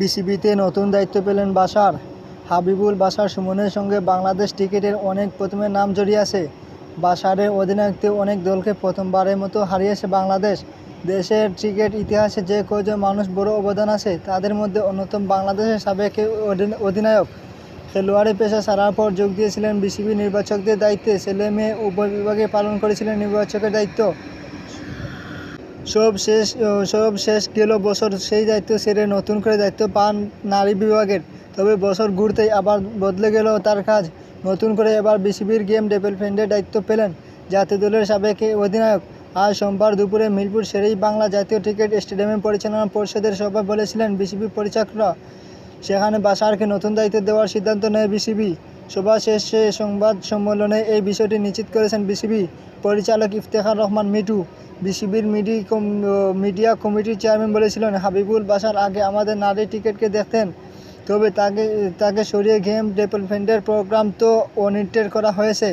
বিসিবিতে নতুন দায়িত্ব পেলেন বাসার। হাবিবুল বাসার সুমনের সঙ্গে বাংলাদেশ ক্রিকেটের অনেক প্রথমে নাম জড়িয়ে আছে। বাসারের অধিনায়কত্বে অনেক দলকে প্রথমবারের মতো হারিয়েছে বাংলাদেশ। দেশের ক্রিকেট ইতিহাসে যে কজন মানুষ বড় অবদান আছে, তাদের মধ্যে অন্যতম বাংলাদেশের সাবেক অধিনায়ক। খেলোয়াড়ি পেশা ছাড়ার পর যোগ দিয়েছিলেন বিসিবি নির্বাচকদের দায়িত্বে। ছেলে মেয়ে উভয় বিভাগে পালন করেছিলেন নির্বাচকের দায়িত্ব। সব শেষ সব শেষ গেল, বছর সেই দায়িত্ব ছেড়ে নতুন করে দায়িত্ব পান নারী বিভাগের। তবে বছর ঘুরতেই আবার বদলে গেল তার কাজ। নতুন করে এবার বিসিবির গেম ডেভেলপমেন্টের দায়িত্ব পেলেন জাতীয় দলের সাবেক অধিনায়ক। আজ সোমবার দুপুরে মিরপুর শেরেই বাংলা জাতীয় ক্রিকেট স্টেডিয়ামে পরিচালনা পরিষদের সভায় বলেছিলেন বিসিবি পরিচালকরা। সেখানে বাসারকে নতুন দায়িত্ব দেওয়ার সিদ্ধান্ত নেয় বিসিবি। সভা শেষে সংবাদ সম্মেলনে এই বিষয়টি নিশ্চিত করেছেন বিসিবি পরিচালক ইফতেখার রহমান মিটু বিসিবির মিডি মিডিয়া কমিটির চেয়ারম্যান বলেছিলেন, হাবিবুল বাসার আগে আমাদের নারী ক্রিকেটকে দেখতেন, তবে তাকে তাকে সরিয়ে গেম ডেভেলপমেন্টের প্রোগ্রাম তো অনিটের করা হয়েছে।